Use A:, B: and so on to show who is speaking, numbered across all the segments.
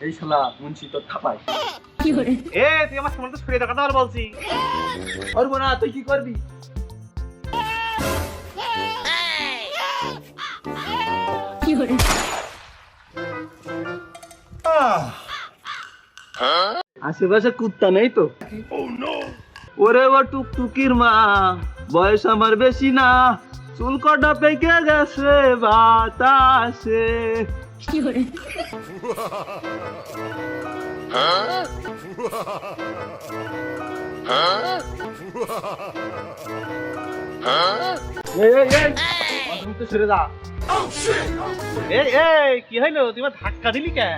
A: এই শালা মুন্সি তোর
B: এ তুই আমার সামনে দেখাতে বলছি।
A: করব না তুই কি করবি? আশেপাশে কুত্তা নেই তো? ওরে ও টুকটুকির মা বয়স আমার বেশি না। চুল কটা পেকে গেছে বাতাসে।
B: কি হইল? তুই আমার ধাক্কা দিলি কে?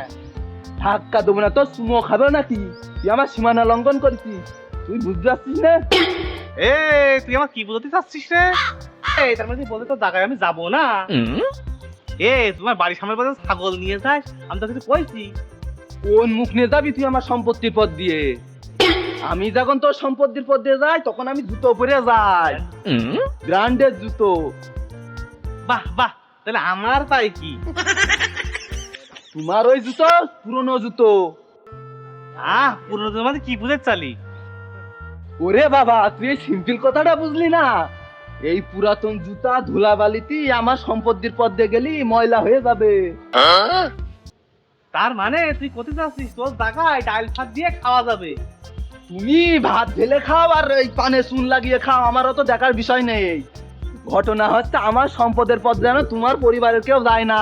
A: ধাক্কা দেবো না তোর সুমো খাবে নাকি? তুই আমার সীমানা লঙ্ঘন করেছিস। তুই বুঝতে পারছিস না?
B: এ তুই আমার কি বুঝতে চাচ্ছিস রে? এই তার মানে তুই বলতে তো জায়গায় আমি যাব না? এ তোমার বাড়ির সামনে ছাগল নিয়ে যাস আমি তো কিছু কইছি?
A: কোন মুখ নিয়ে যাবি তুই আমার সম্পত্তির পথ দিয়ে? আমি যখন তোর সম্পত্তির পথ দিয়ে যাই তখন আমি জুতো পরে যাই। ব্র্যান্ডের জুতো।
B: বাহ বাহ তাহলে আমার তাই কি?
A: তোমার ওই জুতো পুরনো জুতো।
B: আহ পুরনো তোমার কি বুঝে চালি?
A: ওরে বাবা তুই সিম্পল কথাটা বুঝলি না? এই পুরাতন জুতা ধুলাবালিতি আমার সম্পত্তির পথ দিয়ে গেলি ময়লা হয়ে যাবে।
B: তার মানে তুই কোথায় যাচ্ছিস? তোর জায়গায় ডাইল ভাত দিয়ে খাওয়া যাবে।
A: তুমি ভাত ঢেলে খাও আর এই পানে চুন লাগিয়ে খাও, আমারও তো দেখার বিষয় নেই। ঘটনা হচ্ছে আমার সম্পদের পথ যেন তোমার পরিবারের কেউ যায় না।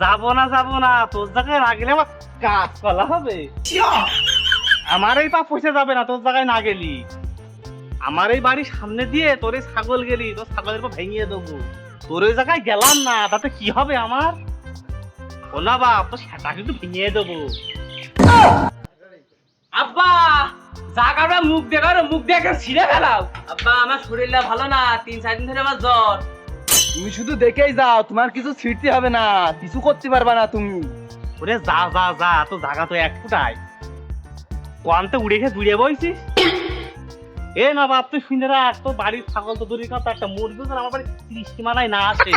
B: যাব না যাব না, তোর জায়গায় না গেলে আমার কাজ করা হবে। আমার এই পা পয়সা যাবে না, তোর জায়গায় না গেলি। আমার এই বাড়ির সামনে দিয়ে তোর এই ছাগল গেলি তোর ছাগলের পা ভেঙিয়ে দেবো। তোর ওই জায়গায় গেলাম না তাতে কি হবে আমার? ও না বাপ তোর সেটা কিন্তু ভেঙিয়ে দেবো।
C: আব্বা জাগাটা মুখ দেখার মুখ দেখে ছিঁড়ে ফেলাও। আব্বা আমার শরীরটা ভালো না তিন চার দিন ধরে আমার জ্বর।
A: তুমি শুধু দেখেই যাও তোমার কিছু ছিঁড়তে হবে না কিছু করতে পারবে না তুমি।
B: ওরে যা যা যা তো জায়গা তো এক ফুটাই কোয়ান্তে উড়ে খেয়ে দূরে বইছিস? এ না বাপ তুই শুনে রাখ তোর বাড়ির ছাগল তো দূরের কথা একটা মুরগি তো আমার বাড়ি ত্রিশ সীমানায় না আসে।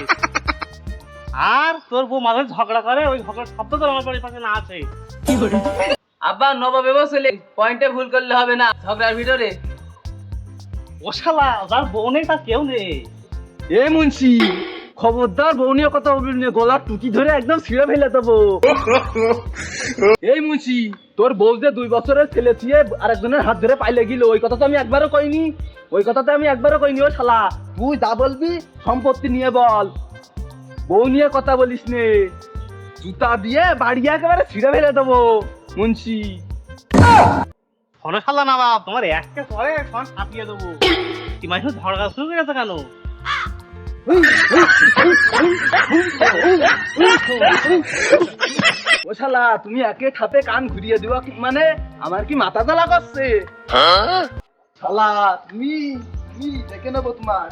B: আর তোর বউ মাঝে ঝগড়া করে ওই ঝগড়ার শব্দ তোর আমার বাড়ির পাশে না আসে।
C: আব্বা নবাবে বসলে পয়েন্টে ভুল করলে হবে না ঝগড়ার ভিতরে।
B: ও শালা যার বউ নেই তার কেউ নেই।
A: এ মুন্সি খবরদার বৌনিও কথা বলবি না গলার টুকি ধরে একদম ছিঁড়ে ফেলে দেবো। এই মুন্সি তোর বউ যে দুই বছরের ছেলে ছিয়ে আরেকজনের হাত ধরে পাইলে গেল ওই কথা তো আমি একবারও কইনি। ওই কথা তো আমি একবারও কইনি ও শালা। তুই যা বলবি সম্পত্তি নিয়ে বল। বউ নিয়ে কথা বলিস নে। জুতা দিয়ে বাড়ি একেবারে ছিঁড়ে ফেলে দেবো মুন্সি।
B: শোনো শালা না বাপ তোমার একটা পরে সব ছাপিয়ে দেবো। তোমার শুধু ঝগড়া শুরু করে গেছে কেন?
A: ও শালা তুমি একে থাপে কান ঘুরিয়ে দিবা মানে? আমার কি মাথা জ্বালা করছে? শালা তুমি তুমি দেখে নেব তোমার।